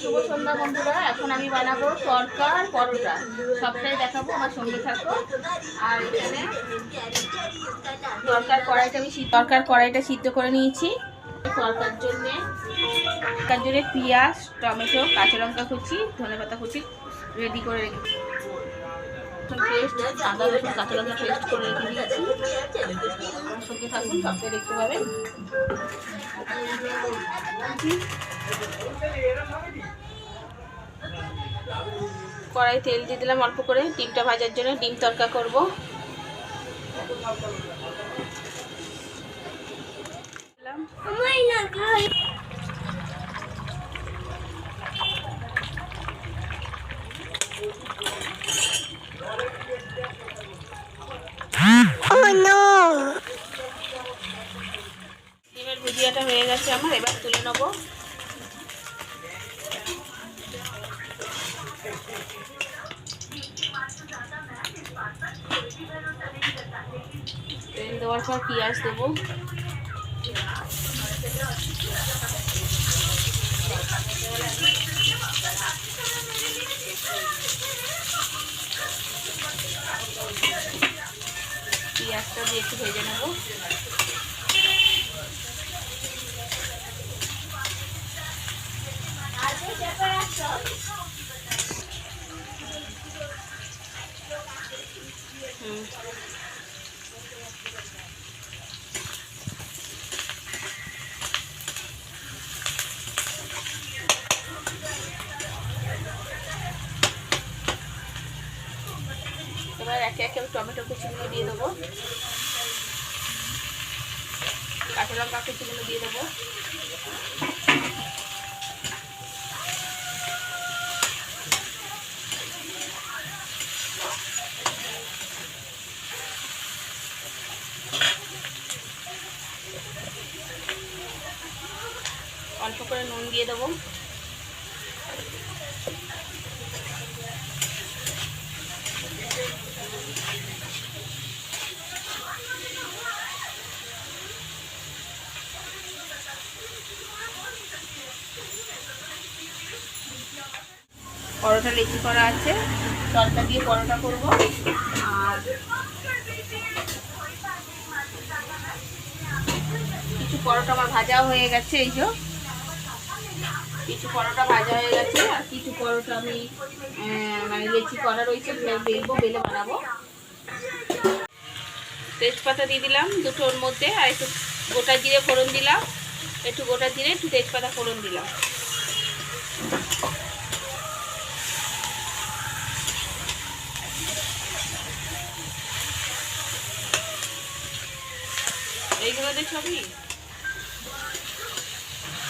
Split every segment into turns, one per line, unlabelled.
শুভ সন্ধ্যা বন্ধুরা, এখন আমি বানাবো তরকা আর পরোটা। সবটাই দেখাবো, আমার সঙ্গে থাকো। আর এখানে তরকার কড়াইটা আমি তরকার কড়াইটা সিদ্ধ করে নিয়েছি। তরকার জন্যে তরকার জন্যে পেঁয়াজ, টমেটো, কাঁচা লঙ্কা কুচি ধনে পাতা কুচি রেডি করে রেখেছি। পেস্ট রসুন কাঁচা লঙ্কা পেস্ট করে রেখে দিয়েছি আমার সঙ্গে থাকুন দেখতে পাবেন কড়াই তেল দিয়ে দিলাম অল্প করে, ডিমটা ভাজার জন্য ডিম তরকা করব দিলাম। ডিমের ভুজিয়াটা আমার, এবার তুলে নেব। তেল দেওয়ার পর পেঁয়াজ দেবো। পেঁয়াজটা দিয়ে একটু ভেজে নেব। এবার একে একে টমেটো কুচিগুলো দিয়ে দেবো। কাঁচা লঙ্কা কুচিগুলো দিয়ে দেবো অল্প করে নুন দিয়ে দেবো। পরোটা লেচি করা আছে, তরকা দিয়ে পরোটা করব। আর কিছু পরোটা আমার ভাজা হয়ে গেছে, এই যে। কিছু পরোটা ভাজা হয়ে গেছে, আর কিছু পরোটা আমি মানে লেচি করা রয়েছে বেলবো, বেলে বানাবো। তেজপাতা দিয়ে দিলাম দুটোর মধ্যে, আর একটু গোটা জিরে ফোড়ন দিলাম। একটু গোটা জিরে, একটু তেজপাতা ফোড়ন দিলাম। এইগুলো দিয়ে ছবি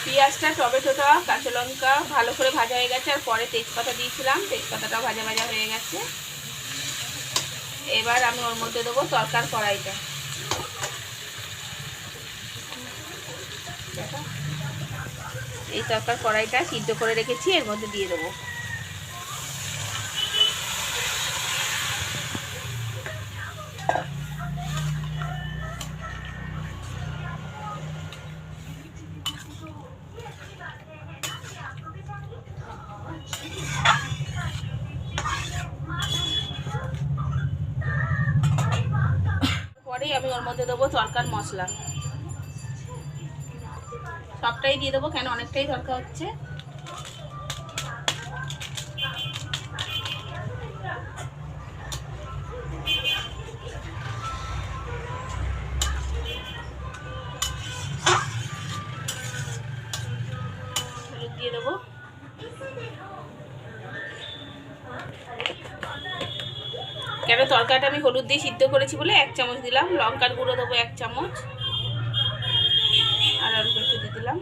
পেঁয়াজটা, টমেটোটা, কাঁচা লঙ্কা ভালো করে ভাজা হয়ে গেছে, আর পরে তেজপাতা দিয়েছিলাম, তেজপাতাটাও ভাজা ভাজা হয়ে গেছে। এবার আমি ওর মধ্যে দেবো তরকার কড়াইটা। এই তরকার কড়াইটা সিদ্ধ করে রেখেছি, এর মধ্যে দিয়ে দেবো পরেই আমি ওর মধ্যে দেবো তরকার মশলা। সবটাই দিয়ে দেবো কেন অনেকটাই দরকার হচ্ছে। তরকারিটা আমি হলুদ দিয়ে সিদ্ধ করেছি বলে এক চামচ দিলাম। লঙ্কার গুঁড়ো দেবো এক চামচ। আর অল্প একটু দিয়ে দিলাম।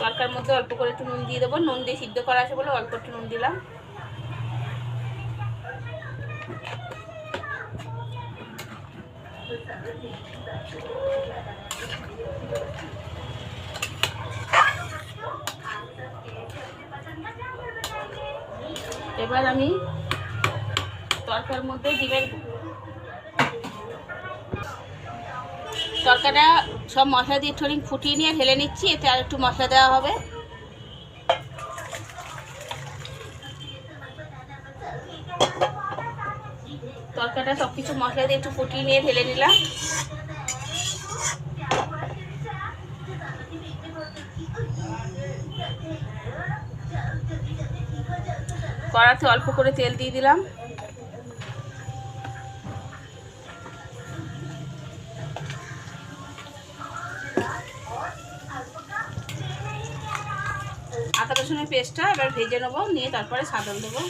তরকার মধ্যে অল্প করে একটু নুন দিয়ে দেবো। নুন দিয়ে সিদ্ধ করা আছে বলে অল্প একটু নুন দিলাম। এবার আমি তরকার মধ্যে ডিমের তরকাটা সব মশলা দিয়ে একটু ফুটিয়ে নিয়ে ঢেলে নিচ্ছি, এতে আর একটু মশলা দেওয়া হবে। তরকাটা সব কিছু মশলা দিয়ে একটু ফুটিয়ে নিয়ে ঢেলে নিলাম। কড়াতে অল্প করে তেল দিয়ে দিলাম। আদা রসুনের পেস্টটা এবার ভেজে নেব, নিয়ে তারপরে সাদন দেবো।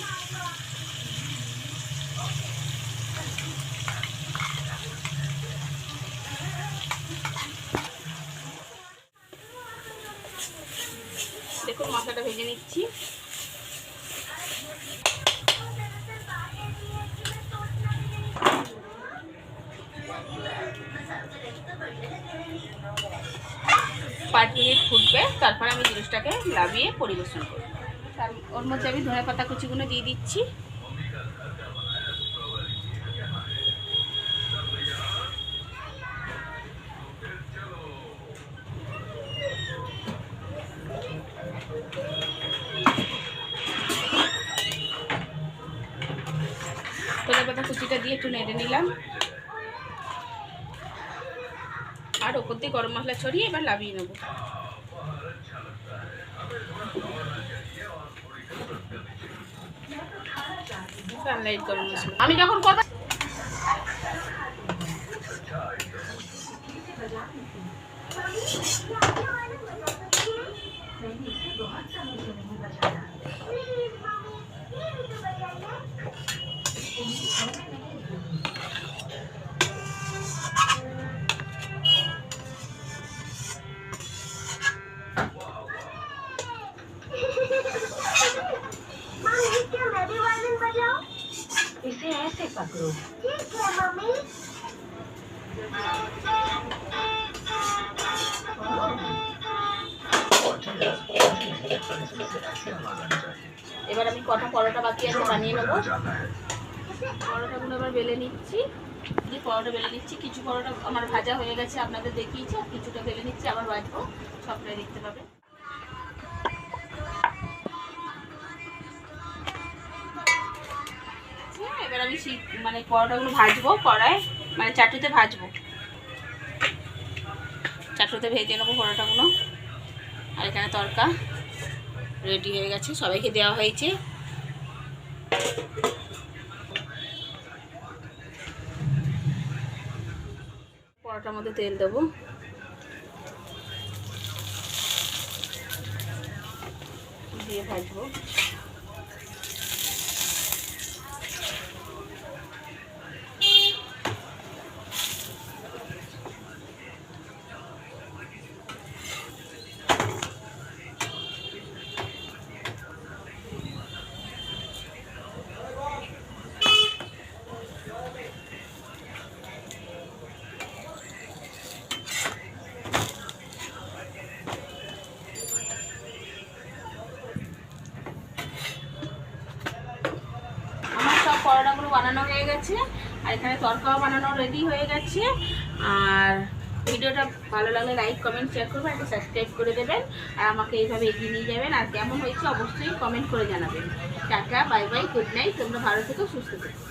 তারপরে আমি জিনিসটাকে লাভিয়ে পরিবেশন করব। তার ওর মধ্যে আমি ধনে পাতা কুচিগুলো দিয়ে দিচ্ছি। কুচিটা দিয়ে নিলাম। আর ওপর দিয়ে গরম মশলা ছড়িয়ে এবার লাভিয়ে নেব। সানলাইট আমি যখন কথা এবার আমি কটা পরোটা বাকি আছে বানিয়ে নেব। পরোটাগুলো এবার বেলে নিচ্ছি। যে পরোটা বেলে নিচ্ছি। কিছু পরোটা আমার ভাজা হয়ে গেছে, আপনাদের দেখিয়েছি, আর কিছুটা বেলে নিচ্ছি, আবার বাজবো। সবটাই দেখতে পাবে। এবার আমি মানে পরোটাগুলো ভাজবো কড়ায় মানে চাটুতে ভাজবো। চাটুতে ভেজে নেব পরোটাগুলো। আর এখানে তরকা। রেডি হয়ে গেছে সবাইকে দেওয়া হয়েছে। পরোটার মধ্যে তেল দেবো। দিয়ে ভাজবো আমার সব পরোটাগুলো বানানো হয়ে গেছে, আর এখানে তরকাও বানানো রেডি হয়ে গেছে। আর ভিডিওটা ভালো লাগলে লাইক কমেন্ট শেয়ার করবেন একটা সাবস্ক্রাইব করে দেবেন, আর আমাকে এইভাবে এগিয়ে নিয়ে যাবেন। আর কেমন হয়েছে অবশ্যই কমেন্ট করে জানাবেন। Tata bye bye good night তোমরা ভালো থেকে, সুস্থ থেকো।